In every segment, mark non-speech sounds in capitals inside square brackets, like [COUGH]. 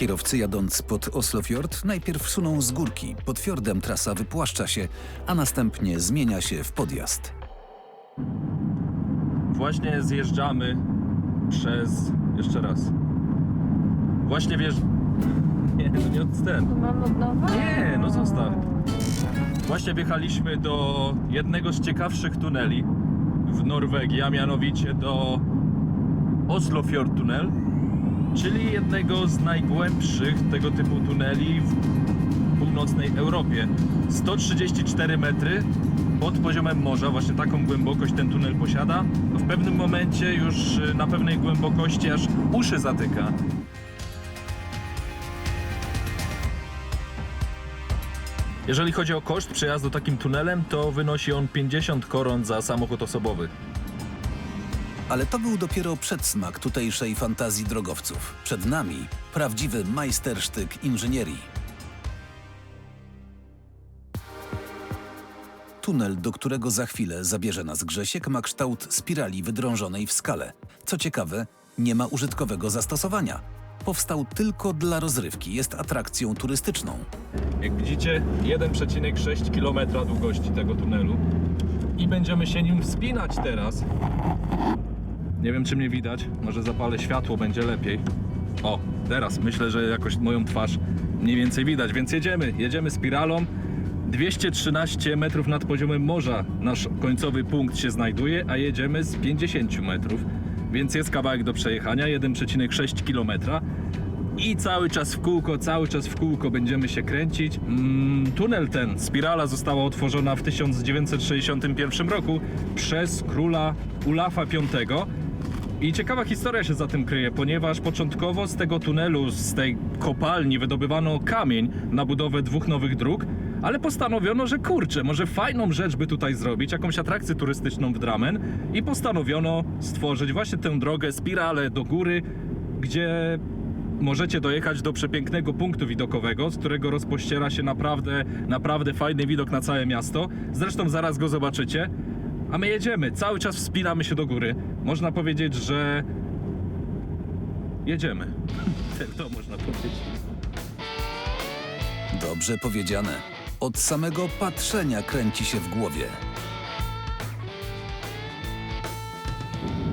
Kierowcy jadąc pod Oslofjord najpierw suną z górki, pod fiordem trasa wypłaszcza się, a następnie zmienia się w podjazd. Właśnie zjeżdżamy przez... Jeszcze raz. Właśnie wjeżdż... Nie, to nie od ten. Mam od nowa? Nie, no zostaw. Właśnie wjechaliśmy do jednego z ciekawszych tuneli w Norwegii, a mianowicie do Oslofjord Tunnel, czyli jednego z najgłębszych tego typu tuneli w północnej Europie. 134 metry pod poziomem morza, właśnie taką głębokość ten tunel posiada. W pewnym momencie już y, na pewnej głębokości aż uszy zatyka. Jeżeli chodzi o koszt przejazdu takim tunelem, to wynosi on 50 koron za samochód osobowy. Ale to był dopiero przedsmak tutejszej fantazji drogowców. Przed nami prawdziwy majstersztyk inżynierii. Tunel, do którego za chwilę zabierze nas Grzesiek, ma kształt spirali wydrążonej w skale. Co ciekawe, nie ma użytkowego zastosowania. Powstał tylko dla rozrywki, jest atrakcją turystyczną. Jak widzicie, 1,6 km długości tego tunelu. I będziemy się nim wspinać teraz. Nie wiem, czy mnie widać. Może zapalę światło, będzie lepiej. O, teraz myślę, że jakoś moją twarz mniej więcej widać, więc jedziemy. Jedziemy spiralą. 213 metrów nad poziomem morza nasz końcowy punkt się znajduje, a jedziemy z 50 metrów, więc jest kawałek do przejechania, 1,6 km. I cały czas w kółko, cały czas w kółko będziemy się kręcić. Mm, tunel ten, spirala została otworzona w 1961 roku przez króla Ulafa V. I ciekawa historia się za tym kryje, ponieważ początkowo z tego tunelu, z tej kopalni wydobywano kamień na budowę dwóch nowych dróg, ale postanowiono, że kurczę, może fajną rzecz by tutaj zrobić, jakąś atrakcję turystyczną w Dramen i postanowiono stworzyć właśnie tę drogę, spiralę do góry, gdzie możecie dojechać do przepięknego punktu widokowego, z którego rozpościera się naprawdę, naprawdę fajny widok na całe miasto. Zresztą zaraz go zobaczycie. A my jedziemy, cały czas wspinamy się do góry. Można powiedzieć, że jedziemy. [LAUGHS] to można powiedzieć. Dobrze powiedziane. Od samego patrzenia kręci się w głowie.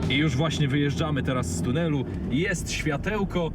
I już właśnie wyjeżdżamy teraz z tunelu. Jest światełko